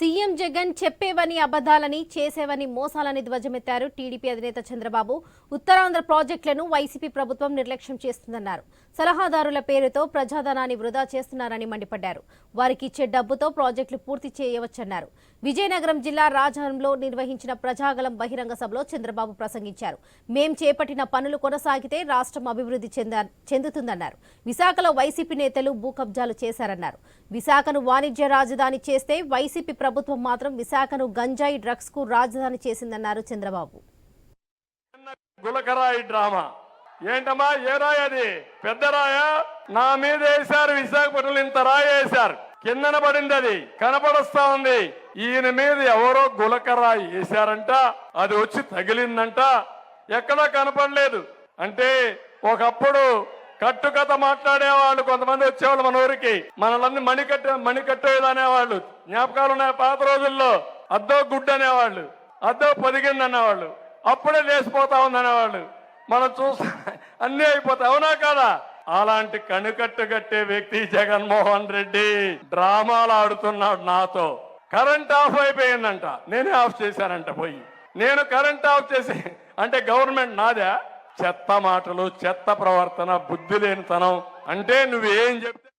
CM Jagan చెప్పేవని అబద్ధాలని చేసేవని మోసాలని ధ్వజమెత్తారు TDP అధినేత చంద్రబాబు. ఉత్తరాంధ్ర ప్రాజెక్టులను వైసీపీ ప్రభుత్వం నిర్లక్ష్యం చేస్తుందన్నారు. సలహాదారుల పేరుతో ప్రజాధనాన్ని వృధా చేస్తున్నారని మండిపడ్డారు. వారికి ఇచ్చే డబ్బుతో ప్రాజెక్టులు పూర్తి చేయవచ్చన్నారు. విజయనగరం జిల్లా రాజారంలో నిర్వహించిన ప్రజాగలం బహిరంగ సభలో చంద్రబాబు ప్రసంగించారు. మేం చేపట్టిన పనులు కొనసాగితే రాష్ట్రం అభివృద్ధి చెంద చెందుతుందన్నారు. విశాఖలో వైసీపీ నేతలు భూ కబ్జాలు చేశారన్నారు. విశాఖను వాణిజ్య రాజధాని చేస్తే వైసీపీ ప్రభుత్వం మాత్రం విశాఖను గంజాయి డ్రగ్స్కు రాజధాని చేసిందన్నారు చంద్రబాబు. గులకరాయి డ్రామా. ఏంటమ్మా ఏ రాయి అది? పెద్ద రాయా? నా మీద వేశారు విశాఖపట్నంలో ఇంత రాయి వేశారు. కిందన పడింది అది కనపడస్తా ఉంది. ఈయన మీద ఎవరో గులకరాయి వేశారంట అది వచ్చి తగిలిందంట. ఎక్కడా కనపడలేదు. అంటే ఒకప్పుడు కట్టుకథ మాట్లాడేవాళ్ళు కొంతమంది వచ్చేవాళ్ళు మన ఊరికి. మనల్ని మణికట్టే మణికట్టేది అనేవాళ్ళు. జ్ఞాపకాలు ఉన్నాయి పాత రోజుల్లో. అద్దో గుడ్డు అనేవాళ్ళు. అద్దో పొదిగింది అనేవాళ్ళు. అప్పుడే లేచిపోతా ఉంది అనేవాళ్ళు. మనం చూస్తా అన్నీ అయిపోతాయి. అవునా కాదా? అలాంటి కనుకట్టు కట్టే వ్యక్తి జగన్మోహన్ రెడ్డి డ్రామాలు ఆడుతున్నాడు నాతో. కరెంట్ ఆఫ్ అయిపోయిందంట. నేనే ఆఫ్ చేశానంట పోయి. నేను కరెంట్ ఆఫ్ చేసి అంటే గవర్నమెంట్ నాదా? చెత్త మాటలు చెత్త ప్రవర్తన బుద్ధి లేనితనం అంటే నువ్వేం చెప్తే